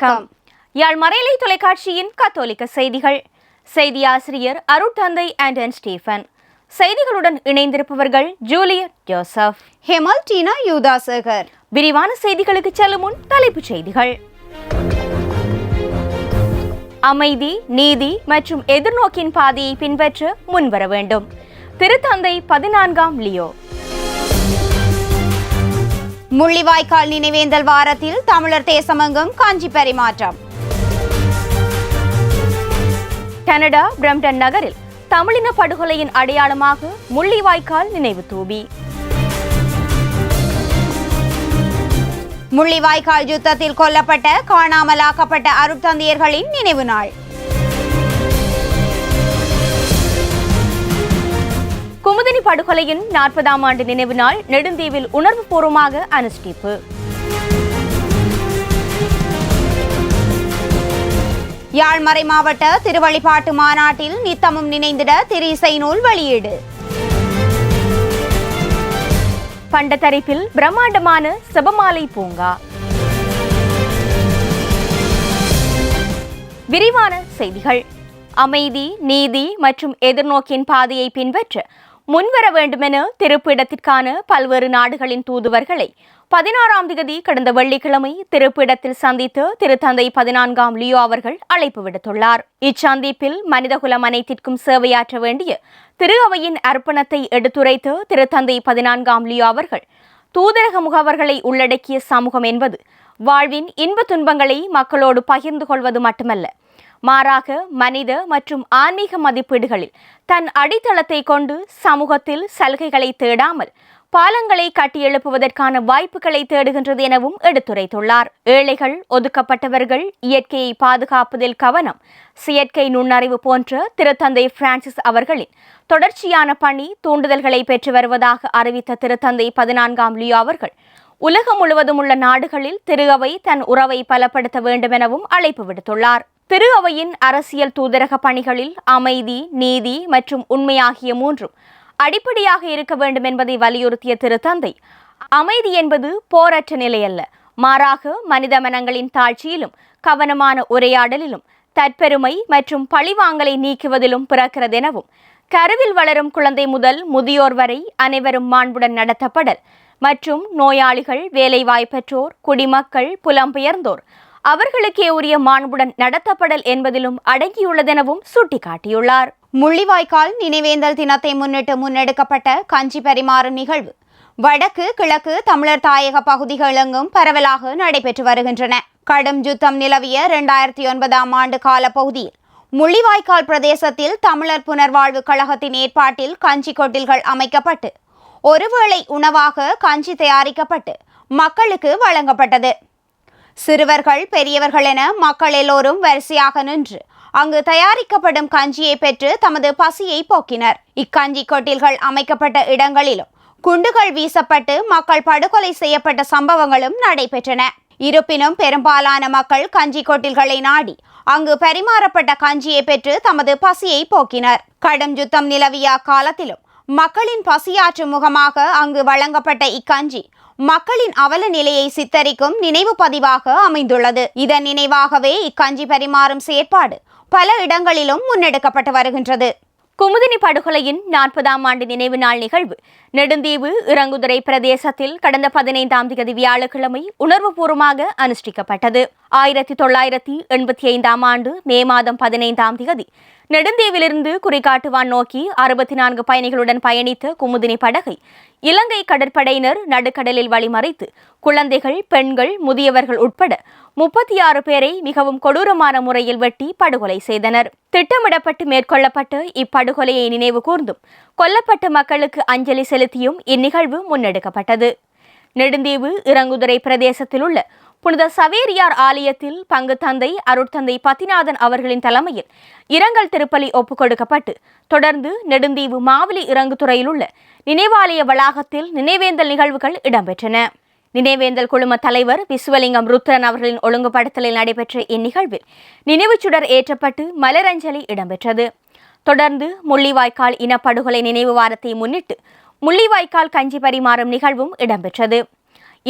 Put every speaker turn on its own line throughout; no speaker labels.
வணக்கம். யாழ் மறையலை தொலைக்காட்சியின் கத்தோலிக்க செய்திகள். செய்தி ஆசிரியர் அருட்தந்தை ஆண்டன் ஸ்டீஃபன் செய்திகளுடன் இணைந்திருப்பவர்கள் ஜூலியட் ஜோசப்.
ஹெமல் டீனா யூதாசகர்.
விரிவான செய்திகளுக்கு செல்லும் முன் தலைப்புச் செய்திகள். அமைதி நீதி மற்றும் எதிர்நோக்கின் பாதையை பின்பற்ற முன்வர வேண்டும். திருத்தந்தை பதினான்காம் லியோ.
முள்ளிவாய்க்கால் நினைவேந்தல் வாரத்தில் தமிழர் தேசமங்கம் காஞ்சி பரிமாற்றம்.
கனடா பிரம்டன் நகரில் தமிழின படுகொலையின் அடையாளமாக முள்ளிவாய்க்கால் நினைவு தூபி.
முள்ளிவாய்க்கால் யுத்தத்தில் கொல்லப்பட்ட காணாமலாக்கப்பட்ட அருட்தந்தையர்களின் நினைவு நாள்.
குமுதினி படுகொலையின் நாற்பதாம் ஆண்டு நினைவு நாள் நெடுந்தீவில் உணர்வுபூர்வமாக அனுஷ்டிப்பு.
யாழ்மறை மாவட்ட திருவழிபாட்டு மாநாட்டில் நித்தமும் நினைந்திட திரு இசை நூல் வெளியீடு.
பண்டத்தரிப்பில் பிரம்மாண்டமான செபமாலை பூங்கா. விரிவான செய்திகள். அமைதி நீதி மற்றும் எதிர்நோக்கின் பாதையை பின்பற்ற முன்வர வேண்டுமென திருப்பிடத்திற்கான பல்வேறு நாடுகளின் தூதுவர்களை பதினாறாம் திகதி கடந்த வெள்ளிக்கிழமை திருப்பிடத்தில் சந்தித்து திருத்தந்தை பதினான்காம் லியோ அவர்கள் அழைப்பு விடுத்துள்ளார். இச்சந்திப்பில் மனிதகுலம் அனைத்திற்கும் சேவையாற்ற வேண்டிய திரு அவையின் அர்ப்பணத்தை எடுத்துரைத்து திருத்தந்தை பதினான்காம் லியோ அவர்கள் தூதரக முகவர்களை உள்ளடக்கிய சமூகம் என்பது வாழ்வின் இன்ப துன்பங்களை மக்களோடு பகிர்ந்து கொள்வது மட்டுமல்ல மாறாக மனித மற்றும் ஆன்மீக மதிப்பீடுகளில் தன் அடித்தளத்தை கொண்டு சமூகத்தில் சலுகைகளை தேடாமல் பாலங்களை கட்டியெழுப்புவதற்கான வாய்ப்புகளை தேடுகின்றது எனவும் எடுத்துரைத்துள்ளார். ஏழைகள் ஒதுக்கப்பட்டவர்கள் இயற்கையை பாதுகாப்பதில் கவனம் செயற்கை நுண்ணறிவு போன்ற திருத்தந்தை பிரான்சிஸ் அவர்களின் தொடர்ச்சியான பணி தூண்டுதல்களை பெற்று வருவதாக அறிவித்த திருத்தந்தை பதினான்காம் லியோ அவர்கள் உலகம் முழுவதும் உள்ள நாடுகளில் திருகவை தன் உறவை பலப்படுத்த வேண்டும் எனவும் அழைப்பு விடுத்துள்ளார். திரு அவையின் அரசியல் தூதரக பணிகளில் அமைதி நீதி மற்றும் உண்மையாகிய மூன்றும் அடிப்படையாக இருக்க வேண்டும் என்பதை வலியுறுத்திய திருத்தந்தை அமைதி என்பது போரற்ற நிலையல்ல மாறாக மனித மனங்களின் தாழ்ச்சியிலும் கவனமான உரையாடலிலும் தற்பெருமை மற்றும் பழிவாங்கலை நீக்குவதிலும் பிறக்கிறதெனவும் கருவில் வளரும் குழந்தை முதல் முதியோர் வரை அனைவரும் மாண்புடன் நடத்தப்படல் மற்றும் நோயாளிகள் வேலைவாய்ப்பற்றோர் குடிமக்கள் புலம்பெயர்ந்தோர் அவர்களுக்கே உரிய மாண்புடன் நடத்தப்படல் என்பதிலும் அடங்கியுள்ளதெனவும் சுட்டிக்காட்டியுள்ளார்.
முள்ளிவாய்க்கால் நினைவேந்தல் தினத்தை முன்னிட்டு முன்னெடுக்கப்பட்ட கஞ்சி பரிமாறும் நிகழ்வு. வடக்கு கிழக்கு தமிழர் தாயக பகுதிகளெங்கும் பரவலாக நடைபெற்று வருகின்றன. கடும் யுத்தம் நிலவிய இரண்டாயிரத்தி ஒன்பதாம் ஆண்டு கால பகுதியில் முள்ளிவாய்க்கால் பிரதேசத்தில் தமிழர் புனர்வாழ்வு கழகத்தின் ஏற்பாட்டில் கஞ்சி கொட்டில்கள் அமைக்கப்பட்டு ஒருவேளை உணவாக கஞ்சி தயாரிக்கப்பட்டு மக்களுக்கு வழங்கப்பட்டது. சிறுவர்கள் பெரியவர்கள் என மக்கள் எல்லோரும் வரிசையாக நின்று அங்கு தயாரிக்கப்படும் கஞ்சியை பெற்று தமது பசியை போக்கினர். இக்கஞ்சி கொட்டில்கள் அமைக்கப்பட்ட இடங்களிலும் குண்டுகள் வீசப்பட்டு மக்கள் படுகொலை செய்யப்பட்ட சம்பவங்களும் நடைபெற்றன. இருப்பினும் பெரும்பாலான மக்கள் கஞ்சி கொட்டில்களை நாடி அங்கு பரிமாறப்பட்ட கஞ்சியை பெற்று தமது பசியை போக்கினர். கடும் யுத்தம் நிலவிய அக்காலத்திலும் மக்களின் பசியாற்றும் முகமாக அங்கு வழங்கப்பட்ட இக்கஞ்சி மக்களின் அவல நிலையை சித்தரிக்கும் நினைவு பதிவாக அமைந்துள்ளது. இதன் நினைவாகவே இக்கஞ்சி பரிமாறும் செயற்பாடு பல இடங்களிலும் முன்னெடுக்கப்பட்டு வருகின்றது.
குமுதினி படுகொலையின் நாற்பதாம் ஆண்டு நினைவு நாள் நிகழ்வு. நெடுந்தீவு இறங்குதுறை பிரதேசத்தில் கடந்த பதினைந்தாம் தேதி வியாழக்கிழமை உணர்வுபூர்வமாக அனுஷ்டிக்கப்பட்டது. ஆயிரத்தி தொள்ளாயிரத்தி எண்பத்தி ஐந்தாம் ஆண்டு மே மாதம் பதினைந்தாம் தேதி நெடுந்தீவிலிருந்து குறிகாட்டுவான் நோக்கி அறுபத்தி நான்கு பயணிகளுடன் பயணித்த குமுதினி படகை இலங்கை கடற்படையினர் நடுக்கடலில் வழிமறைத்து குழந்தைகள் பெண்கள் முதியவர்கள் உட்பட முப்பத்தி ஆறு பேரை மிகவும் கொடூரமான முறையில் வெட்டி படுகொலை செய்தனர். திட்டமிடப்பட்டு மேற்கொள்ளப்பட்ட இப்படுகொலையை நினைவு கூர்ந்தும் கொல்லப்பட்ட மக்களுக்கு அஞ்சலி செலுத்தியும் இந்நிகழ்வு முன்னெடுக்கப்பட்டது. நெடுந்தீவு இறங்குதுறை பிரதேசத்தில் உள்ள புனித சவேரியார் ஆலயத்தில் பங்கு தந்தை அருட்தந்தை பத்திநாதன் அவர்களின் தலைமையில் இரங்கல் திருப்பலி ஒப்புக் கொடுக்கப்பட்டு தொடர்ந்து நெடுந்தீவு மாவிலி இறங்குதுறையில் உள்ள நினைவாலய வளாகத்தில் நினைவேந்தல் நிகழ்வுகள் இடம்பெற்றன. நினைவேந்தல் குழும தலைவர் விஸ்வலிங்கம் ருத்ரன் அவர்களின் ஒழுங்குபடுத்தலில் நடைபெற்ற இந்நிகழ்வில் நினைவுச் சுடர் ஏற்றப்பட்டு மலரஞ்சலி இடம்பெற்றது. தொடர்ந்து முள்ளிவாய்க்கால் இனப்படுகொலை நினைவு வாரத்தை முன்னிட்டு முள்ளிவாய்க்கால் கஞ்சி பரிமாறும் நிகழ்வும் இடம்பெற்றது.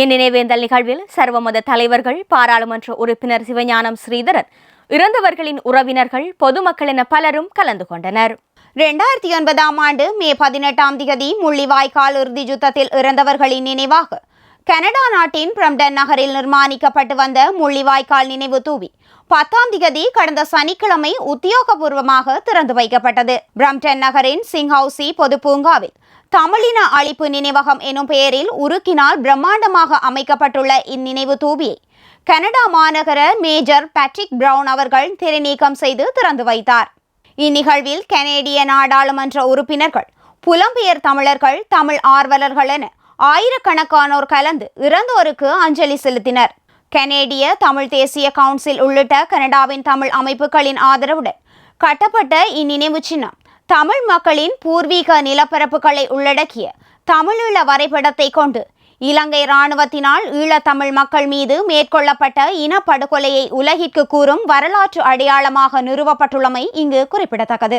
இந்நினைவேந்தல் நிகழ்வில் சர்வமத தலைவர்கள் பாராளுமன்ற உறுப்பினர் சிவஞானம் ஸ்ரீதரன் இறந்தவர்களின் உறவினர்கள் பொதுமக்கள் என பலரும் கலந்து கொண்டனர்.
இரண்டாயிரத்தி ஒன்பதாம் ஆண்டு மே பதினெட்டாம் திகதி முள்ளிவாய்க்கால் இறுதி யுத்தத்தில் இறந்தவர்களின் நினைவாக கனடா நாட்டின் பிரம்டன் நகரில் நிர்மாணிக்கப்பட்டு வந்த முள்ளிவாய்க்கால் நினைவு தூவி. பத்தாம் திகதி கடந்த சனிக்கிழமை உத்தியோகபூர்வமாக திறந்து வைக்கப்பட்டது. பிரம்டன் நகரின் சிங்ஹவுசி பொது பூங்காவில் தமிழின அழிப்பு நினைவகம் எனும் பெயரில் உருக்கினால் பிரம்மாண்டமாக அமைக்கப்பட்டுள்ள இந்நினைவு தூபியை கனடா மாநகர மேஜர் பேட்ரிக் பிரவுன் அவர்கள் திரைநீக்கம் செய்து திறந்து வைத்தார். இந்நிகழ்வில் கனேடிய நாடாளுமன்ற உறுப்பினர்கள் புலம்பெயர் தமிழர்கள் தமிழ் ஆர்வலர்கள் என ஆயிரக்கணக்கானோர் கலந்து இறந்தோருக்கு அஞ்சலி செலுத்தினர். கனேடிய தமிழ் தேசிய கவுன்சில் உள்ளிட்ட கனடாவின் தமிழ் அமைப்புகளின் ஆதரவுடன் கட்டப்பட்ட இந்நினைவு சின்னம் தமிழ் மக்களின் பூர்வீக நிலப்பரப்புகளை உள்ளடக்கிய தமிழீழ வரைபடத்தை கொண்டு இலங்கை இராணுவத்தினால் ஈழத்தமிழ் மக்கள் மீது மேற்கொள்ளப்பட்ட இனப்படுகொலையை உலகிற்கு கூறும் வரலாற்று அடையாளமாக நிறுவப்பட்டுள்ளமை இங்கு குறிப்பிடத்தக்கது.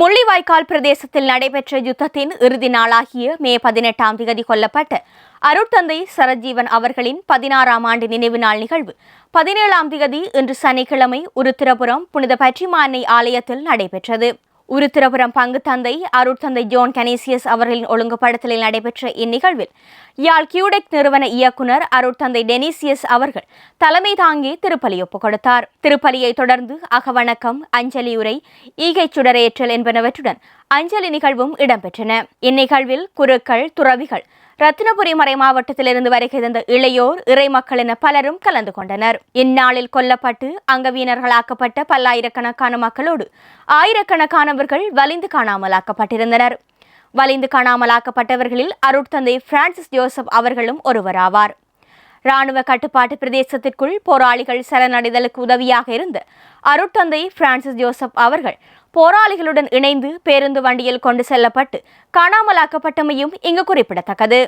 முள்ளிவாய்க்கால் பிரதேசத்தில் நடைபெற்ற யுத்தத்தின் இறுதி நாளாகிய மே பதினெட்டாம் தேதி கொல்லப்பட்ட அருட்தந்தை சரஜீவன் அவர்களின் பதினாறாம் ஆண்டு நினைவு நாள் நிகழ்வு. பதினேழாம் தேதி இன்று சனிக்கிழமை உருத்திரபுரம் புனித பற்றிமானை ஆலயத்தில் நடைபெற்றது. உருத்திரபுரம் பங்கு தந்தை அருட்தந்தை ஜோன் கனேசியஸ் அவர்களின் ஒழுங்குபடுத்தலில் நடைபெற்ற இந்நிகழ்வில் யாழ் கியூடெக் நிறுவன இயக்குனர் அருட்தந்தை டெனிசியஸ் அவர்கள் தலைமை தாங்கி திருப்பலி ஒப்புக் கொடுத்தார். திருப்பலியை தொடர்ந்து அகவணக்கம் அஞ்சலி உரை ஈகை சுடரேற்றல் என்பனவற்றுடன் அஞ்சலி நிகழ்வும் இடம்பெற்றன. இந்நிகழ்வில் குருக்கள் துறவிகள் ரத்தினபுரி மறை மாவட்டத்திலிருந்து வருகை தந்த இளையோர் இறை மக்கள் என பலரும் கலந்து கொண்டனர். இந்நாளில் கொல்லப்பட்டு அங்கவீனர்களாக்கப்பட்ட பல்லாயிரக்கணக்கான மக்களோடு ஆயிரக்கணக்கானவர்கள் வலிந்து காணாமலாக்கப்பட்டிருந்தனர். வலிந்து காணாமலாக்கப்பட்டவர்களில் அருட்தந்தை பிரான்சிஸ் ஜோசப் அவர்களும் ஒருவராவார். ராணுவ கட்டுப்பாட்டு பிரதேசத்திற்குள் போராளிகள் சரணடைதலுக்கு உதவியாக இருந்த அருட்தந்தை பிரான்சிஸ் ஜோசப் அவர்கள் போராளிகளுடன் இணைந்து பேருந்து வண்டியில் கொண்டு செல்லப்பட்டு காணாமலாக்கப்பட்டமையும் இங்கு குறிப்பிடத்தக்கது.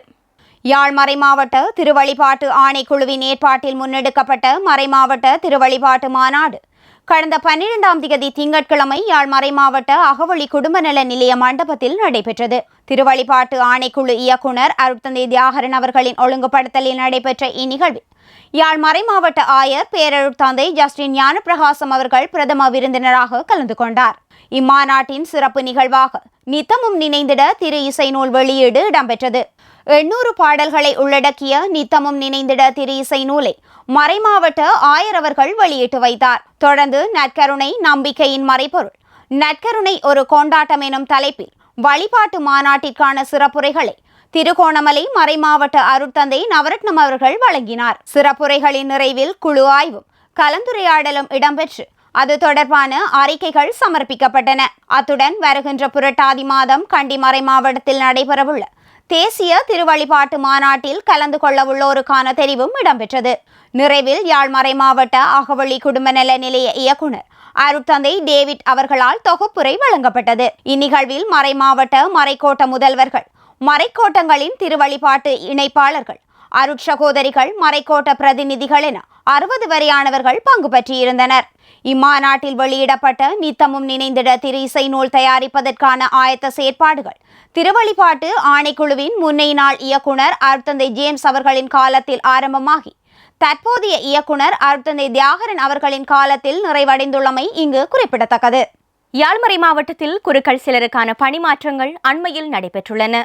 யாழ் மறைமாவட்ட திருவழிபாட்டு ஆணைக்குழுவின் ஏற்பாட்டில் முன்னெடுக்கப்பட்ட மறைமாவட்ட திருவழிபாட்டு மாநாடு கடந்த பன்னிரெண்டாம் திகதி திங்கட்கிழமை யாழ் மறைமாவட்ட அகவழி குடும்ப நல நிலைய மண்டபத்தில் நடைபெற்றது. திருவழிபாட்டு ஆணைக்குழு இயக்குனர் அருட்தந்தை தியாகரன் அவர்களின் ஒழுங்குபடுத்தலில் நடைபெற்ற இந்நிகழ்வில் யாழ் மறைமாவட்ட ஆயர் பேரருட்தந்தை ஜஸ்டின் ஞானப்பிரகாசம் அவர்கள் பிரதம விருந்தினராக கலந்து கொண்டார். இம்மாநாட்டின் சிறப்பு நிகழ்வாக நித்தமும் நினைந்திட திரு இசை நூல் வெளியீடு இடம்பெற்றது. எண்ணூறு பாடல்களை உள்ளடக்கிய நித்தமும் நினைந்திட திரு இசை நூலை மறைமாவட்ட ஆயர் அவர்கள் வெளியிட்டு வைத்தார். தொடர்ந்து நற்கருணை நம்பிக்கையின் மறைபொருள். நற்கருணை ஒரு கொண்டாட்டம் எனும் தலைப்பில் வழிபாட்டு மாநாட்டிற்கான சிறப்புரைகளை திருகோணமலை மறைமாவட்ட அருட்தந்தை நவரத்னம் அவர்கள் வழங்கினார். சிறப்புரைகளின் நிறைவில் குழு ஆய்வும் கலந்துரையாடலும் இடம்பெற்று அது தொடர்பான அறிக்கைகள் சமர்ப்பிக்கப்பட்டன. அத்துடன் வருகின்ற புரட்டாதி மாதம் கண்டி மறை மாவட்டத்தில் நடைபெறவுள்ள தேசிய திருவழிபாட்டு மாநாட்டில் கலந்து கொள்ள உள்ளோருக்கான தெரிவும் இடம்பெற்றது. நிறைவில் யாழ்மறை மாவட்ட அகவழி குடும்ப நல நிலைய இயக்குனர் அருட்தந்தை டேவிட் அவர்களால் தொகுப்புரை வழங்கப்பட்டது. இந்நிகழ்வில் மறை மாவட்ட மறைக்கோட்ட முதல்வர்கள் மறைக்கோட்டங்களின் திருவழிபாட்டு இணைப்பாளர்கள். அருட்சகோதரிகள் மறைக்கோட்ட பிரதிநிதிகள் என அறுபது வரையானவர்கள் பங்கு பற்றியிருந்தனர் இம்மாநாட்டில் வெளியிடப்பட்ட நித்தமும் நினைந்திட திரு இசை நூல் தயாரிப்பதற்கான ஆயத்த செயற்பாடுகள் திருவழிபாட்டு ஆணைக்குழுவின் முன்னை நாள் இயக்குனர் அருத்தந்தை ஜேம்ஸ் அவர்களின் காலத்தில் ஆரம்பமாகி தற்போதைய இயக்குனர் அருத்தந்தை தியாகரன் அவர்களின் காலத்தில் நிறைவடைந்துள்ளமை இங்கு குறிப்பிடத்தக்கது.
யாழ்மறை மாவட்டத்தில் குருக்கள் சிலருக்கான பணிமாற்றங்கள் அண்மையில் நடைபெற்றுள்ளன.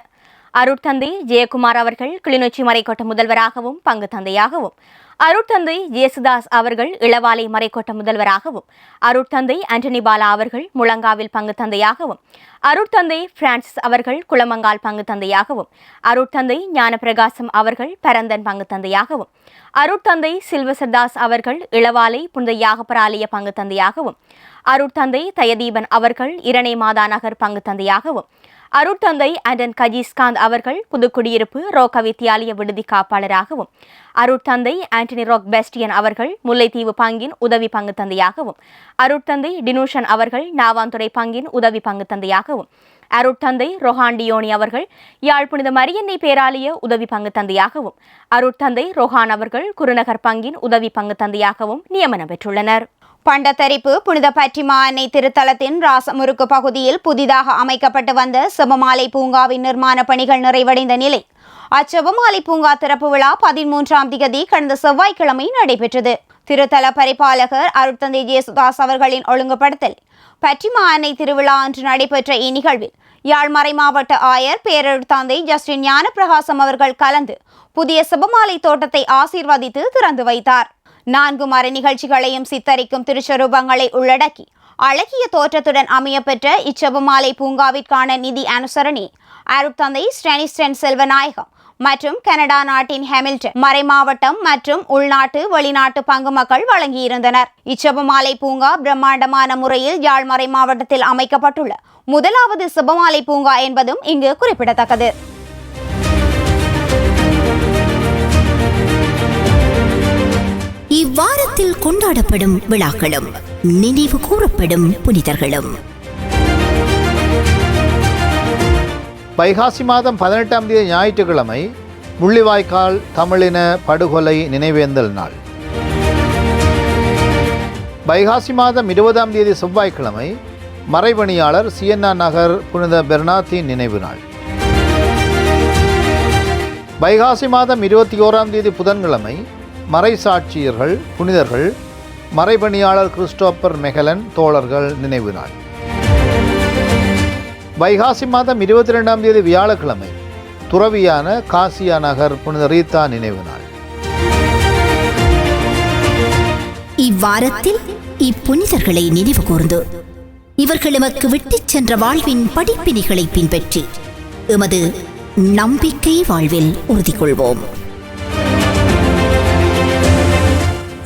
அருட்தந்தை ஜெயக்குமார் அவர்கள் கிளிநொச்சி மறைக்கோட்ட முதல்வராகவும் பங்கு தந்தையாகவும். அருட்தந்தை ஜேசுதாஸ் அவர்கள் இளவாலை மறைக்கோட்ட முதல்வராகவும். அருட்தந்தை ஆண்டனி பாலா அவர்கள் முழங்காவில் பங்கு தந்தையாகவும். அருட்தந்தை பிரான்சிஸ் அவர்கள் குளமங்கால் பங்கு தந்தையாகவும். அருட்தந்தை ஞானபிரகாசம் அவர்கள் பரந்தன் பங்கு தந்தையாகவும். அருட்தந்தை சில்வசர்தாஸ் அவர்கள் இளவாலை புனித யாகப்பராலய பங்கு தந்தையாகவும். அருட்தந்தை தயதீபன் அவர்கள் இரணை மாதா நகர் பங்கு தந்தையாகவும். அருட்தந்தை அண்டன் கஜீஸ்காந்த் அவர்கள் புதுக்குடியிருப்பு ரோக்க வித்தியாலய விடுதி காப்பாளராகவும் அருட்தந்தை ஆண்டனி ரோக் பெஸ்டியன் அவர்கள் முல்லைத்தீவு பங்கின் உதவி பங்கு தந்தையாகவும் அருட்தந்தை டினூஷன் அவர்கள் நாவாந்துறை பங்கின் உதவி பங்கு தந்தையாகவும் அருட்தந்தை ரொஹாண்டியோனி அவர்கள் யாழ் புனித மரியன்னை பேராலய உதவி பங்கு தந்தையாகவும் அருட்தந்தை ரொஹான் அவர்கள் குருநகர் பங்கின் உதவி பங்கு தந்தையாகவும் நியமனம் பெற்றுள்ளனர்.
பண்டத்தரிப்பு புனித பற்றிமா அன்னை திருத்தலத்தின் ராசமுருக்கு பகுதியில் புதிதாக அமைக்கப்பட்டு வந்த சிவமாலை பூங்காவின் நிர்மாண பணிகள் நிறைவடைந்த நிலை. அச்செபமாலை பூங்கா திறப்பு விழா பதிமூன்றாம் திகதி கடந்த செவ்வாய்க்கிழமை நடைபெற்றது. திருத்தல பரிபாலகர் அருட்தந்தை ஜேசுதாஸ் அவர்களின் ஒழுங்குபடுத்தல். பற்றிமா அன்னை திருவிழா அன்று நடைபெற்ற இந்நிகழ்வில் யாழ்மறை மாவட்ட ஆயர் பேரருட்தந்தை ஜஸ்டின் ஞானப்பிரகாசம் அவர்கள் கலந்து புதிய செபமாலை தோட்டத்தை ஆசீர்வதித்து திறந்து வைத்தார். நான்கு மர நிகழ்ச்சிகளையும் சித்தரிக்கும் திருச்சரூபங்களை உள்ளடக்கி அழகிய தோற்றத்துடன் அமையப்பெற்ற இச்செபமாலை பூங்காவிற்கான நிதி அனுசரணி அருட்தந்தை ஸ்டெனிஸ்டன் செல்வநாயகம் மற்றும் கனடா நாட்டின் ஹெமில்டன் மறைமாவட்டம் மற்றும் உள்நாட்டு வெளிநாட்டு பங்கு மக்கள் வழங்கியிருந்தனர். இச்செபமாலை பூங்கா பிரம்மாண்டமான முறையில் யாழ் மறை மாவட்டத்தில் அமைக்கப்பட்டுள்ள முதலாவது செபமாலை பூங்கா என்பதும் இங்கு குறிப்பிடத்தக்கது.
இவ்வாரத்தில் கொண்டாடப்படும் விழாக்களும் நினைவு கூறப்படும் புனிதர்களும்.
வைகாசி மாதம் பதினெட்டாம் தேதி ஞாயிற்றுக்கிழமை முள்ளிவாய்க்கால் தமிழின படுகொலை நினைவேந்தல் நாள். வைகாசி மாதம் இருபதாம் தேதி செவ்வாய்க்கிழமை மறைபணியாளர் சியன்னா நகர் புனித பெர்னாத்தின் நினைவு நாள். வைகாசி மாதம் இருபத்தி ஓராம் தேதி புதன்கிழமை மறைசாட்சியர்கள் புனிதர்கள் மறைபணியாளர் கிறிஸ்டோப்பர் மெகலன் தோழர்கள் நினைவு நாள். வைகாசி மாதம் இருபத்தி ரெண்டாம் தேதி வியாழக்கிழமை துறவியான காசியா நகர் புனித ரீதா நினைவு நாள்.
இவ்வாரத்தில் இப்புனிதர்களை நினைவு கூர்ந்து இவர்கள் எமக்கு விட்டுச் சென்ற வாழ்வின் படிப்பினைகளை பின்பற்றி எமது நம்பிக்கை வாழ்வில் உறுதி கொள்வோம்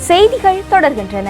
செய்திகள் தொடர்கின்றன.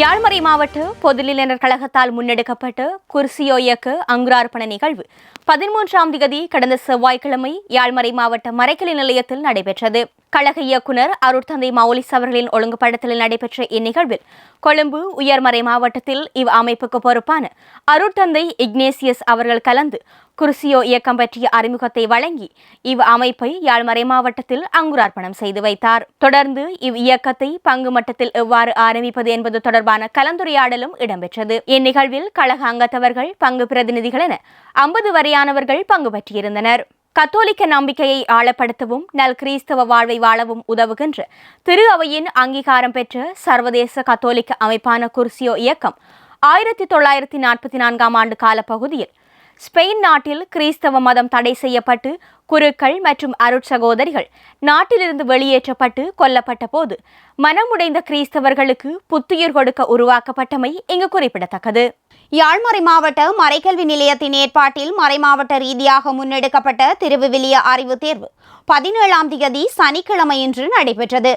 யாழ்மறை மாவட்ட பொதுநிலையினர் கழகத்தால் முன்னெடுக்கப்பட்ட குர்சியோ இயக்க அங்குரார்ப்பண நிகழ்வு. பதிமூன்றாம் திகதி கடந்த செவ்வாய்க்கிழமை யாழ்மறை மாவட்ட மறைக்கலை நிலையத்தில் நடைபெற்றது. கழக இயக்குனர் அருட்தந்தை மௌலிஸ் அவர்களின் ஒழுங்குபடத்தில் நடைபெற்ற இந்நிகழ்வில் கொழும்பு உயர்மறை மாவட்டத்தில் இவ் அமைப்புக்கு பொறுப்பான அருட்தந்தை இக்னேசியஸ் அவர்கள் கலந்து குருசியோ இயக்கம் பற்றிய அறிமுகத்தை வழங்கி இவ் அமைப்பை யாழ்மறை மாவட்டத்தில் அங்குரார்ப்பணம் செய்து வைத்தார். தொடர்ந்து இவ் இயக்கத்தை பங்கு மட்டத்தில் எவ்வாறு ஆரம்பிப்பது என்பது தொடர்பான கலந்துரையாடலும் இடம்பெற்றது. இந்நிகழ்வில் கழக அங்கத்தவர்கள் பங்கு பிரதிநிதிகள் என ஐம்பது வரையானவர்கள் பங்கு பற்றியிருந்தனர் கத்தோலிக்க நம்பிக்கையை ஆழப்படுத்தவும் நல் கிறிஸ்தவ வாழ்வை வாழவும் உதவுகின்ற திரு அவையின் அங்கீகாரம் பெற்ற சர்வதேச கத்தோலிக்க அமைப்பான குர்சியோ இயக்கம் ஆயிரத்தி தொள்ளாயிரத்தி நாற்பத்தி நான்காம் ஆண்டு காலப்பகுதியில் ஸ்பெயின் நாட்டில் கிறிஸ்தவ மதம் தடை செய்யப்பட்டு குருக்கள் மற்றும் அருட்சகோதரிகள் நாட்டிலிருந்து வெளியேற்றப்பட்டு கொல்லப்பட்ட போது மனமுடைந்த கிறிஸ்தவர்களுக்கு புத்துயிர் கொடுக்க உருவாக்கப்பட்டமை இங்கு குறிப்பிடத்தக்கது.
யாழ்மறை மாவட்ட மறைக்கல்வி நிலையத்தின் ஏற்பாட்டில் மறைமாவட்ட ரீதியாக முன்னெடுக்கப்பட்ட திருவிவிலிய அறிவு தேர்வு பதினேழாம் தேதி சனிக்கிழமையன்று நடைபெற்றது.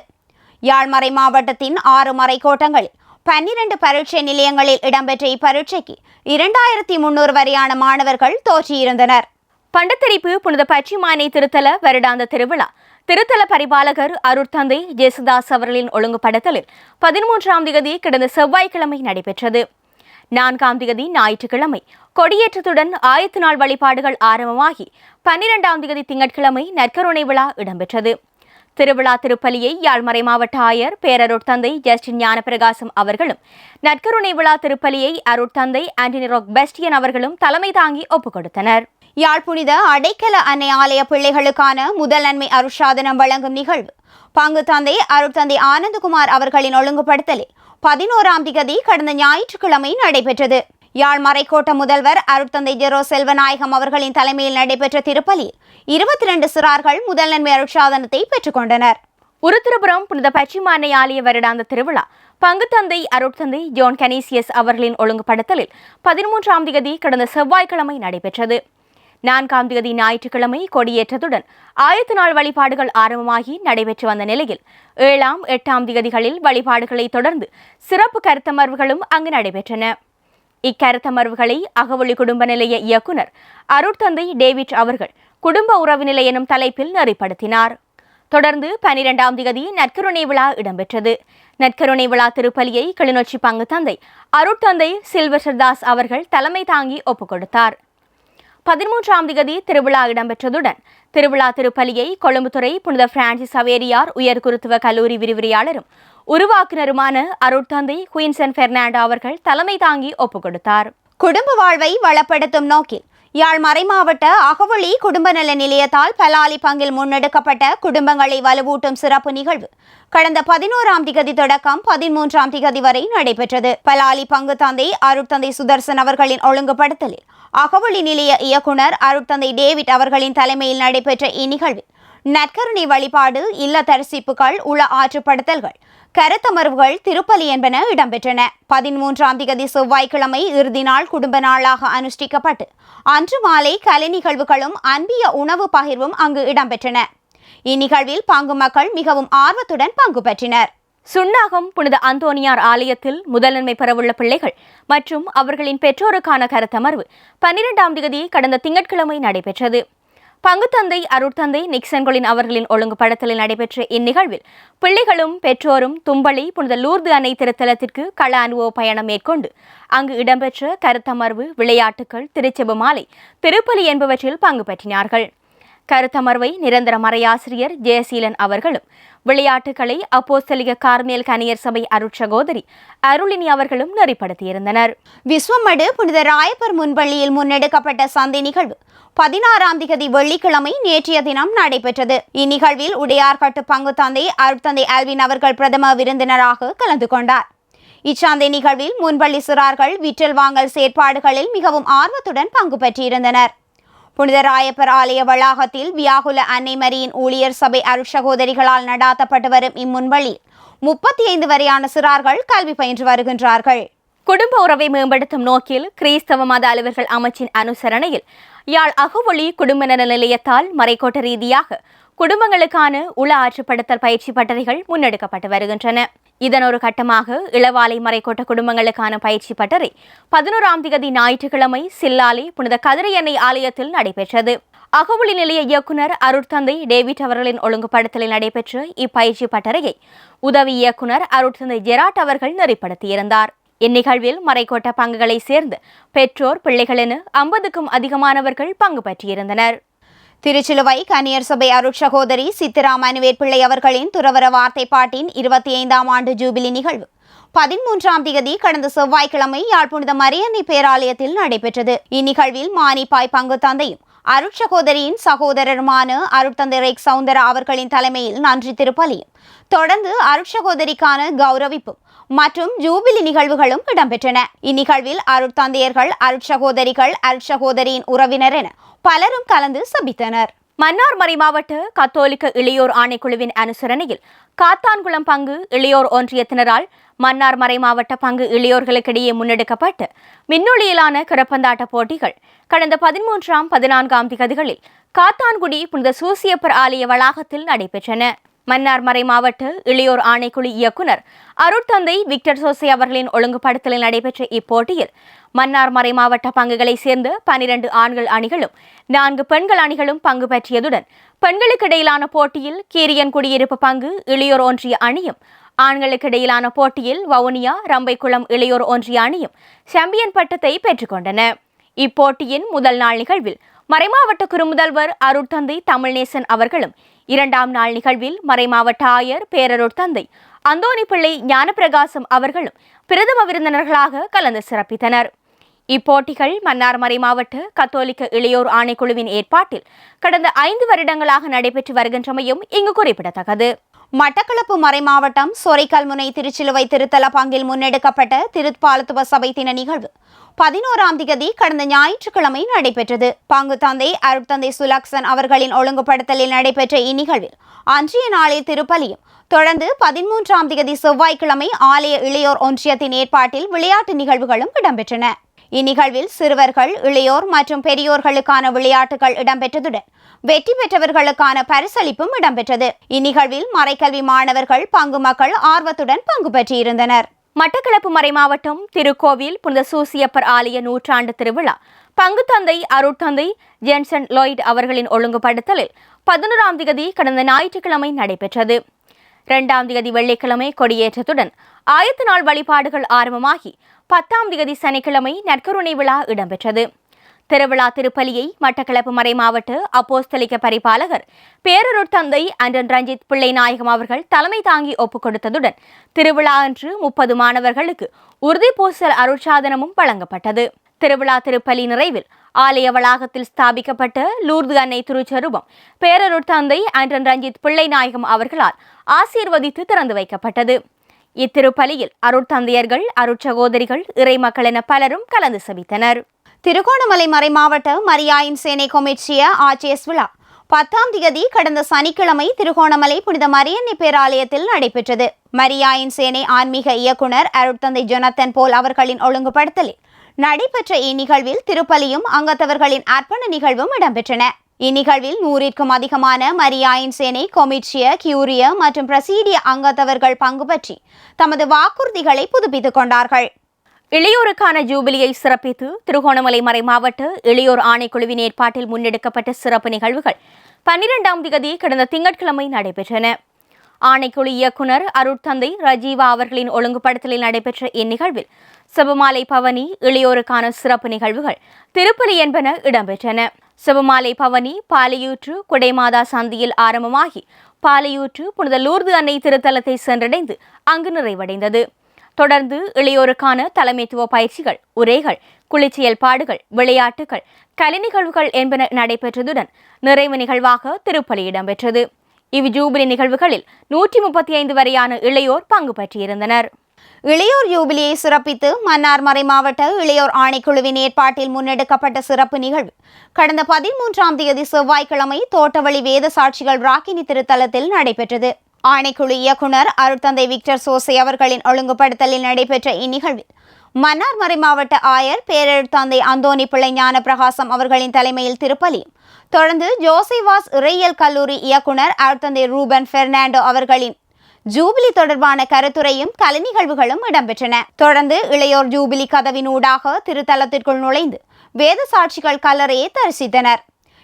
யாழ்மறை மாவட்டத்தின் ஆறு மறைக்கோட்டங்களில் பன்னிரண்டு பரீட்சை நிலையங்களில் இடம்பெற்ற இப்பரீட்சைக்கு இரண்டாயிரத்தி முன்னூறு வரையான மாணவர்கள் தோற்றியிருந்தனர்.
பண்டத்தரிப்பு புனித பச்சிமானை திருத்தல வருடாந்த திருவிழா. திருத்தல பரிபாலகர் அருட்தந்தை ஜேசுதாஸ் அவர்களின் ஒழுங்குபடுத்தலில் பதிமூன்றாம் திகதி கடந்த செவ்வாய்க்கிழமை நடைபெற்றது. நான்காம் திகதி ஞாயிற்றுக்கிழமை கொடியேற்றத்துடன் ஆயத்து நாள் வழிபாடுகள் ஆரம்பமாகி பன்னிரெண்டாம் திகதி திங்கட்கிழமை நற்கருணை விழா இடம்பெற்றது. திருவிழா திருப்பலியை யாழ்மறை மாவட்ட ஆயர் பேரருட்தந்தை ஜஸ்டின் ஞானப்பிரகாசம் அவர்களும் நற்கருணை விழா திருப்பலியை அருட்தந்தை ஆண்டனி ரோக் பெஸ்டியன் அவர்களும் தலைமை தாங்கி ஒப்புக் கொடுத்தனர்
யாழ் புனித அடைக்கல அன்னை ஆலய பிள்ளைகளுக்கான முதல் நன்மை அருட்சாதனம் வழங்கும் நிகழ்வு பங்கு தந்தை அருட்தந்தை ஆனந்தகுமார் அவர்களின் ஒழுங்குபடுத்தலில் பதினோராம் திகதி கடந்த ஞாயிற்றுக்கிழமை நடைபெற்றது. யாழ் மறைக்கோட்ட முதல்வர் அருட்தந்தை ஜெரோ செல்வநாயகம் அவர்களின் தலைமையில் நடைபெற்ற திருப்பலியில் இருபத்தி ரெண்டு சிறார்கள் முதல் நன்மை அருட்சாதனத்தை பெற்றுக்கொண்டனர்
உருத்திரபுரம் புனித பச்சிமானை ஆலய வருடாந்த திருவிழா பங்குத்தந்தை அருட்தந்தை ஜோன் கனீசியஸ் அவர்களின் ஒழுங்குபடுத்தலில் பதிமூன்றாம் திகதி கடந்த செவ்வாய்க்கிழமை நடைபெற்றது. நான்காம் தேதி ஞாயிற்றுக்கிழமை கொடியேற்றத்துடன் ஆயத்த நாள் வழிபாடுகள் ஆரம்பமாகி நடைபெற்று வந்த நிலையில் ஏழாம் எட்டாம் திகதிகளில் வழிபாடுகளை தொடர்ந்து சிறப்பு கருத்தமர்வுகளும் அங்கு நடைபெற்றன. இக்கருத்தமர்வுகளை அகவொளி குடும்ப நிலைய இயக்குனர் அருட்தந்தை டேவிட் அவர்கள் குடும்ப உறவு நிலை எனும் தலைப்பில் நெறிப்படுத்தினார். தொடர்ந்து பனிரெண்டாம் திகதி நற்கருணை விழா இடம்பெற்றது. நற்கருணை விழா திருப்பலியை கிளிநொச்சி பங்கு தந்தை அருட்தந்தை சில்வஸ்டர் தாஸ் அவர்கள் தலைமை தாங்கி ஒப்புக் கொடுத்தார் பதிமூன்றாம் திகதி திருவிழா இடம்பெற்றதுடன் திருவிழா திருப்பலியை கொழும்புத்துறை புனித பிரான்சிஸ் அவேரியார் உயர் குருத்துவ கல்லூரி விரிவுரையாளரும் உருவாக்குனருமான அருட்தந்தை குயின்சன் பெர்னாண்டோ அவர்கள் தலைமை தாங்கி ஒப்புக் கொடுத்தார்
குடும்ப வாழ்வை வளப்படுத்தும் நோக்கில் யாழ் மறைமாவட்ட அகவழி குடும்ப நல நிலையத்தால் பலாலி பங்கில் முன்னெடுக்கப்பட்ட குடும்பங்களை வலுவூட்டும் சிறப்பு நிகழ்வு கடந்த பதினோராம் திகதி தொடக்கம் பதிமூன்றாம் திகதி வரை நடைபெற்றது. பலாலி பங்கு தந்தை அருட்தந்தை சுதர்சன் அவர்களின் ஒழுங்குபடுத்தலில் அகவழி நிலைய இயக்குனர் அருட்தந்தை டேவிட் அவர்களின் தலைமையில் நடைபெற்ற இந்நிகழ்வில் நற்கருணை வழிபாடு இல்லத்தரிசிப்புகள் உள ஆற்றுப்படுத்தல்கள் கருத்தமர்வுகள் திருப்பலி என்பன இடம்பெற்றன. பதிமூன்றாம் திகதி செவ்வாய்க்கிழமை இறுதி நாள் குடும்ப நாளாக அனுஷ்டிக்கப்பட்டு அன்று மாலை கலை நிகழ்வுகளும் அன்பிய உணவு பகிர்வும் அங்கு இடம்பெற்றன. இந்நிகழ்வில் பங்கு மக்கள் மிகவும் ஆர்வத்துடன் பங்கு பெற்றினர்.
சுண்ணாகம் புனித அந்தோனியார் ஆலயத்தில் முதலன்மை பெறவுள்ள பிள்ளைகள் மற்றும் அவர்களின் பெற்றோருக்கான கருத்தமர்வு பன்னிரெண்டாம் தேதி கடந்த திங்கட்கிழமை நடைபெற்றது. பங்குத்தந்தை அருட்தந்தை நிக்சன்கொலின் அவர்களின் ஒழுங்குபடுத்தலில் நடைபெற்ற இந்நிகழ்வில் பிள்ளைகளும் பெற்றோரும் தும்பளி புனித லூர்து அன்னை திருத்தலத்திற்கு கள அனுபவ பயணம் மேற்கொண்டு அங்கு இடம்பெற்ற கருத்தமர்வு விளையாட்டுகள் திருச்செபு மாலை திருப்பலி என்பவற்றில் பங்கு பற்றினார்கள். கருத்தமர்வை நிரந்தர மறையாசிரியர் ஜெயசீலன் அவர்களும் விளையாட்டுகளை அப்போஸ்தலிக கார்மேல் கனியர் சபை அருட்சகோதரி அருளினி அவர்களும் நெறிப்படுத்தியிருந்தனர்.
விஸ்வமடு புனித ராயப்பர் முன்பள்ளியில் முன்னெடுக்கப்பட்ட சந்தை நிகழ்வு பதினாறாம் திகதி வெள்ளிக்கிழமை நேற்றைய தினம் நடைபெற்றது. இந்நிகழ்வில் உடையார்பட்டு பங்கு தந்தை அருட்தந்தை ஆல்வின் அவர்கள் பிரதம விருந்தினராக கலந்து கொண்டார். இச்சந்தை நிகழ்வில் முன்பள்ளி சிறார்கள் விற்றல் வாங்கல் செயற்பாடுகளில் மிகவும் ஆர்வத்துடன் பங்கு பெற்றிருந்தனர். புனித ராயப்பர் ஆலய வளாகத்தில் வியாகுல அன்னை மரியின் ஊழியர் சபை அருட்சகோதரிகளால் நடாத்தப்பட்டு வரும் இம்முன்வழியில் முப்பத்தி ஐந்து வரையான சிறார்கள் கல்வி பயின்று வருகின்றார்கள்.
குடும்ப உறவை மேம்படுத்தும் நோக்கில் கிறிஸ்தவ மத அலுவலர்கள் அமைச்சின் அனுசரணையில் யாழ் அகவொளி குடும்ப நல நிலையத்தால் மறைக்கோட்ட ரீதியாக குடும்பங்களுக்கான உள ஆற்றுப்படுத்தல் பயிற்சி பட்டறைகள் முன்னெடுக்கப்பட்டு வருகின்றன. இதன் ஒரு கட்டமாக இளவாலை மறைக்கோட்ட குடும்பங்களுக்கான பயிற்சி பட்டறை பதினோராம் திகதி ஞாயிற்றுக்கிழமை சில்லாலை புனித கதிரை எண்ணெய் ஆலயத்தில் நடைபெற்றது. அகவொளி நிலைய இயக்குனர் அருட்தந்தை டேவிட் அவர்களின் ஒழுங்குபடுத்தலில் நடைபெற்ற இப்பயிற்சி பட்டறையை உதவி இயக்குனர் அருட்தந்தை ஜெராட் அவர்கள் நெறிப்படுத்தியிருந்தார். இந்நிகழ்வில் மறைக்கோட்ட பங்குகளை சேர்ந்து பெற்றோர் பிள்ளைகள் என ஐம்பதுக்கும் அதிகமானவர்கள் பங்கு பற்றியிருந்தனர்
திருச்சிலுவை கன்னியர் சபை அருட்சகோதரி சித்திரா மனுவேற் அவர்களின் துறவர வார்த்தை பாட்டின் இருபத்தி ஐந்தாம் ஆண்டு ஜூபிலி நிகழ்வு. பதிமூன்றாம் திகதி கடந்த செவ்வாய்க்கிழமை யாழ்ப்புணித மரியன்னை பேராலயத்தில் நடைபெற்றது. இந்நிகழ்வில் மானிப்பாய் பங்கு தந்தையும் அருட்சகோதரியின் சகோதரருமான அருட்தந்தை ரேக் சவுந்தர அவர்களின் தலைமையில் நன்றி திருப்பலியும் தொடர்ந்து அருட்சகோதரிக்கான கௌரவிப்பும் மற்றும் ஜூபிலி நிகழ்வுகளும் இடம்பெற்றன. இந்நிகழ்வில் அருட்தந்தையர்கள் அருட்சகோதரிகள் அருட்சகோதரியின் உறவினர் என பலரும் கலந்து சபித்தனர்.
மன்னார்மறை மாவட்ட கத்தோலிக்க இளையோர் ஆணைக்குழுவின் அனுசரணையில் காத்தான்குளம் பங்கு இளையோர் ஒன்றியத்தினரால் மன்னார்மறை மாவட்ட பங்கு இளையோர்களுக்கிடையே முன்னெடுக்கப்பட்டு மின்னொளியிலான கிரப்பந்தாட்ட போட்டிகள் கடந்த பதிமூன்றாம் பதினான்காம் திகதிகளில் காத்தான்குடி புனித சூசியப்பர் ஆலய வளாகத்தில் நடைபெற்றன. மன்னார் மறை மாவட்ட இளையோர் ஆணைக்குழு இயக்குனர் அருட்தந்தை விக்டர் சோசே அவர்களின் ஒழுங்குபடுத்தலில் நடைபெற்ற இப்போட்டியில் மன்னார் மறை மாவட்ட பங்குகளை சேர்ந்த பனிரெண்டு ஆண்கள் அணிகளும் நான்கு பெண்கள் அணிகளும் பங்கு பெற்றியதுடன் பெண்களுக்கு இடையிலான போட்டியில் கீரியன் குடியிருப்பு பங்கு இளையோர் ஒன்றிய அணியும் ஆண்களுக்கு இடையிலான போட்டியில் வவுனியா ரம்பைக்குளம் இளையோர் ஒன்றிய அணியும் சாம்பியன் பட்டத்தை பெற்றுக்கொண்டன. இப்போட்டியின் முதல் நாள் நிகழ்வில் மறைமாவட்ட குறுமுதல்வர் அருட்தந்தை தமிழ்நேசன் அவர்களும் இரண்டாம் நாள் நிகழ்வில் மறைமாவட்ட ஆயர் பேரருட் தந்தை அந்தோணி பிள்ளை ஞானப்பிரகாசம் அவர்களும் பிரதம விருந்தினர்களாக கலந்து சிறப்பித்தனர். இப்போட்டிகள் மன்னார் மறை மாவட்ட கத்தோலிக்க இளையோர் ஆணைக்குழுவின் ஏற்பாட்டில் கடந்த ஐந்து வருடங்களாக நடைபெற்று வருகின்றமையும் இங்கு குறிப்பிடத்தக்கது.
மட்டக்களப்பு மறைமாவட்டம் சொரைக்கல்முனை திருச்சிலுவை திருத்தல பங்கில் முன்னெடுக்கப்பட்ட திருப்பாலத்துவ சபை தின நிகழ்வு. பதினோராம் திகதி கடந்த ஞாயிற்றுக்கிழமை நடைபெற்றது. பங்கு தந்தை அருட்தந்தை சுலக்சன் அவர்களின் ஒழுங்குபடுத்தலில் நடைபெற்ற இந்நிகழ்வில் அன்றைய நாளில் திருப்பலியும் தொடர்ந்து பதிமூன்றாம் திகதி செவ்வாய்க்கிழமை ஆலய இளையோர் ஒன்றியத்தின் ஏற்பாட்டில் விளையாட்டு நிகழ்வுகளும் இடம்பெற்றன. இந்நிகழ்வில் சிறுவர்கள் இளையோர் மற்றும் பெரியோர்களுக்கான விளையாட்டுகள் இடம்பெற்றதுடன் வெற்றி பெற்றவர்களுக்கான பரிசளிப்பும் இடம்பெற்றது. இந்நிகழ்வில் மறைக்கல்வி மாணவர்கள் பங்கு மக்கள் ஆர்வத்துடன் பங்கு பெற்றிருந்தனர்.
மட்டக்களப்பு மறைமாவட்டம் திருக்கோவில் புனித சூசியப்பர் ஆலய நூற்றாண்டு திருவிழா பங்குத்தந்தை அருட்தந்தை ஜென்சன் லாய்ட் அவர்களின் ஒழுங்குபடுத்தலில் பதினோராம் திகதி கடந்த ஞாயிற்றுக்கிழமை நடைபெற்றது. இரண்டாம் திகதி வெள்ளிக்கிழமை கொடியேற்றத்துடன் ஆயத்த நாள் வழிபாடுகள் ஆரம்பமாகி பத்தாம் திகதி சனிக்கிழமை நற்கருணை விழா இடம்பெற்றது. திருவிழா திருப்பலியை மட்டக்களப்பு மறை மாவட்ட அப்போஸ்தலிக்க பரிபாலகர் பேரருட் தந்தை அண்டன் ரஞ்சித் பிள்ளை நாயகம் அவர்கள் தலைமை தாங்கி ஒப்புக் கொடுத்ததுடன் திருவிழா அன்று முப்பது மாணவர்களுக்கு உறுதி பூசல் அருட்சாதனமும் வழங்கப்பட்டது. திருவிழா திருப்பலி நிறைவில் ஆலய வளாகத்தில் ஸ்தாபிக்கப்பட்ட லூர்து அன்னை திருச்சரூபம் பேரருட் தந்தை அண்டன் ரஞ்சித் பிள்ளை நாயகம் அவர்களால் ஆசீர்வதித்து திறந்து வைக்கப்பட்டது. இத்திருப்பலியில் அருட்தந்தையர்கள் அருட்சகோதரிகள் இறைமக்கள் என பலரும் கலந்து சபித்தனர்.
திருகோணமலை மறை மாவட்ட மரியாயின் சேனை கொமிச்சிய ஆர்ச்சிஎஸ் விழா பத்தாம் திகதி கடந்த சனிக்கிழமை திருகோணமலை புனித மரியன்னை பேராலயத்தில் நடைபெற்றது. மரியாயின் சேனை ஆன்மீக இயக்குனர் அருட்தந்தை ஜொனத்தன் போல் அவர்களின் ஒழுங்குபடுத்தலில் நடைபெற்ற இந்நிகழ்வில் திருப்பலியும் அங்கத்தவர்களின் அர்ப்பண நிகழ்வும் இடம்பெற்றன. இந்நிகழ்வில் நூறிற்கும் அதிகமான மரியாயின் சேனை கொமிட்சிய கியூரிய மற்றும் பிரசீடிய அங்கத்தவர்கள் பங்கு பற்றி தமது வாக்குறுதிகளை புதுப்பித்துக் கொண்டார்கள்.
இளையோருக்கான ஜூபிலியை சிறப்பித்து திருகோணமலை மறை மாவட்ட இளையோர் ஆணைக்குழுவின் ஏற்பாட்டில் முன்னெடுக்கப்பட்ட சிறப்பு நிகழ்வுகள் பன்னிரெண்டாம் திகதி கடந்த திங்கட்கிழமை நடைபெற்றன. ஆணைக்குழு இயக்குனர் அருட்தந்தை ரஜீவா அவர்களின் ஒழுங்குபடுத்தலில் நடைபெற்ற இந்நிகழ்வில் சிவமாலை பவனி இளையோருக்கான சிறப்பு நிகழ்வுகள் திருப்பலி என்பன இடம்பெற்றன. சிவமாலை பவனி பாலையூற்று குடைமாதா சந்தியில் ஆரம்பமாகி பாலையூற்று புனித லூர்து அன்னை திருத்தலத்தை சென்றடைந்து அங்கு நிறைவடைந்தது. தொடர்ந்து இளையோருக்கான தலைமைத்துவ பயிற்சிகள் உரைகள் குளிர்ச்சியல்பாடுகள் விளையாட்டுகள் கலை நிகழ்வுகள் என்பன நடைபெற்றதுடன் நிறைவு நிகழ்வாக திருப்பலி இடம்பெற்றது. இவ் ஜூபிலி நிகழ்வுகளில் நூற்றி முப்பத்தி ஐந்து வரையான இளையோர் பங்கு பற்றியிருந்தனர்
இளையோர் யூபிலியை சிறப்பித்து மன்னார் மறை மாவட்ட இளையோர் ஆணைக்குழுவின் ஏற்பாட்டில் முன்னெடுக்கப்பட்ட சிறப்பு நிகழ்வு. கடந்த பதிமூன்றாம் தேதி செவ்வாய்க்கிழமை தோட்டவழி வேத சாட்சிகள் ராக்கினி திருத்தலத்தில் நடைபெற்றது. ஆணைக்குழு இயக்குனர் அருட்தந்தை விக்டர் சோசை அவர்களின் ஒழுங்குபடுத்தலில் நடைபெற்ற இந்நிகழ்வில் மன்னார் மறை மாவட்ட ஆயர் பேரெழுத்தந்தை அந்தோணி பிள்ளை ஞான பிரகாசம் அவர்களின் தலைமையில் திருப்பலியும். தொடர்ந்து ஜோசிவாஸ் இறையியல் கல்லூரி இயக்குனர் அருட்தந்தை ரூபன் பெர்னாண்டோ அவர்களின் ஜூபிலி தொடர்பான கருத்துரையும் கலை நிகழ்வுகளும் இடம்பெற்றன. தொடர்ந்து இளையோர் ஜூபிலி கதவினூடாக திருத்தலத்திற்குள் நுழைந்து வேத சாட்சிகள் கல்லறையை தரிசித்தனர்.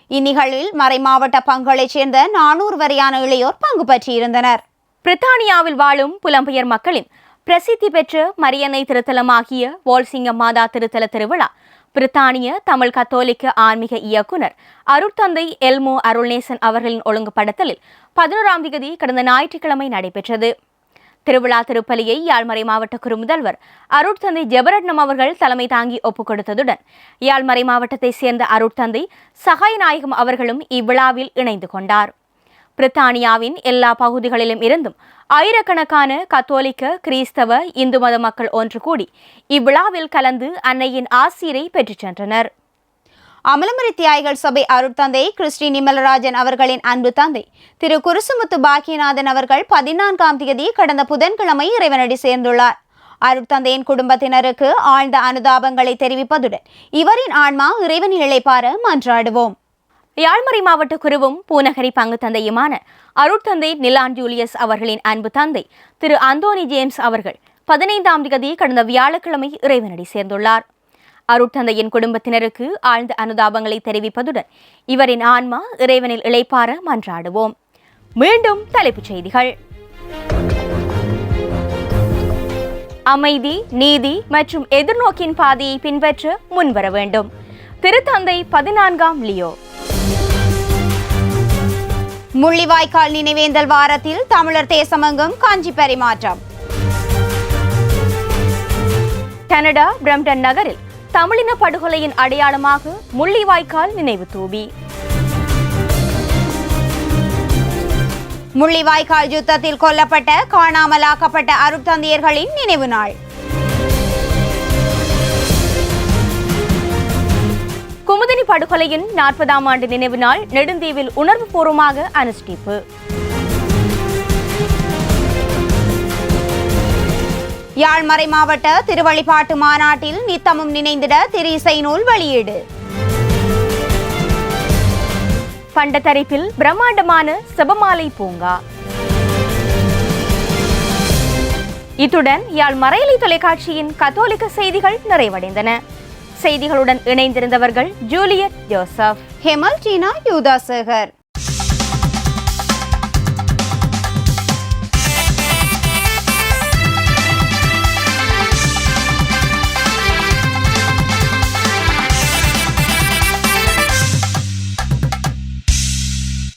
இந்நிகழ்வில் மறைமாவட்ட பங்களைச் சேர்ந்த நானூறு வரையான இளையோர் பங்கு பற்றியிருந்தனர்.
பிரித்தானியாவில் வாழும் புலம்பெயர் மக்களின் பிரசித்தி பெற்ற மரியன்னை திருத்தலமாகிய வால்சிங்க மாதா திருத்தல திருவிழா பிரித்தானிய தமிழ் கத்தோலிக்க ஆன்மீக இயக்குனர் அருட்தந்தை எல்மோ அருள்நேசன் அவர்களின் ஒழுங்குபடுத்தலில் பதினோராம் தேதி கடந்த ஞாயிற்றுக்கிழமை நடைபெற்றது. திருவிழா திருப்பலியை யாழ்மறை மாவட்ட குறுமுதல்வர் அருட்தந்தை ஜெபரட்னம் அவர்கள் தலைமை தாங்கி ஒப்புக் கொடுத்ததுடன் யாழ்மறை மாவட்டத்தைச் சேர்ந்த அருட்தந்தை சகாயநாயகம் அவர்களும் இவ்விழாவில் இணைந்து கொண்டார். பிரித்தானியாவின் எல்லா பகுதிகளிலும் இருந்தும் ஆயிரக்கணக்கான கத்தோலிக்க கிறிஸ்தவ இந்து மத மக்கள் ஒன்று கூடி இவ்விழாவில் கலந்து அன்னையின் ஆசிரை பெற்றுச் சென்றனர்.
அமலமரி தியாய்கள் சபை அருட்தந்தை கிறிஸ்டி நிமலராஜன் அவர்களின் அன்பு தந்தை திரு குருசுமுத்து பாக்கியநாதன் அவர்கள் பதினான்காம் தேதி கடந்த புதன்கிழமை இறைவனடி சேர்ந்துள்ளார். அருட்தந்தையின் குடும்பத்தினருக்கு ஆழ்ந்த அனுதாபங்களை தெரிவிப்பதுடன் இவரின் ஆன்மா இறைவனில் இழைப்பார மன்றாடுவோம்.
யாழ்மறை மாவட்ட குருவும் பூநகரி பங்கு தந்தையுமான அருட்தந்தை நிலான் ஜூலியஸ் அவர்களின் அன்பு தந்தை திரு அந்தோனி ஜேம்ஸ் அவர்கள் பதினைந்தாம் தேதி கடந்த வியாழக்கிழமை இறைவனடி சேர்ந்துள்ளார். அருட்தந்தையின் குடும்பத்தினருக்கு ஆழ்ந்த அனுதாபங்களை தெரிவிப்பதுடன் இவரின் ஆன்மா இறைவனில் இழைப்பார மன்றாடுவோம். மீண்டும் தலைப்புச் செய்திகள். அமைதி நீதி மற்றும் எதிர்நோக்கின் பாதையை பின்பற்ற முன்வர வேண்டும். திருத்தந்தை பதினான்காம் லியோ.
முள்ளிவாய்க்கால் நினைவேந்தல் வாரத்தில் தமிழர் தேசமங்கம் காஞ்சி பரிமாற்றம்.
கனடா பிரம்டன் நகரில் தமிழின படுகொலையின் அடையாளமாக முள்ளிவாய்க்கால் நினைவு தூபி
முள்ளிவாய்க்கால் யுத்தத்தில் கொல்லப்பட்ட காணாமலாக்கப்பட்ட அருட்தந்தையர்களின் நினைவு நாள்.
குமுதினி படுகொலையின் நாற்பதாம் ஆண்டு நினைவு நாள் நெடுந்தீவில் உணர்வுபூர்வமாக அனுஷ்டிப்பு.
யாழ்மறை மாவட்ட திருவழிபாட்டு மாநாட்டில் நித்தமும் நினைந்திட திரு இசை நூல் வெளியீடு.
பண்டத்தரிப்பில் பிரம்மாண்டமான செபமாலை பூங்கா. இத்துடன் யாழ் மறையலை தொலைக்காட்சியின் கத்தோலிக்க செய்திகள் நிறைவடைந்தன. செய்திகளுடன் இணைந்திருந்தவர்கள் ஜூலியட் ஜோசப்
ஹெமல் டீனா யூதாசேகர்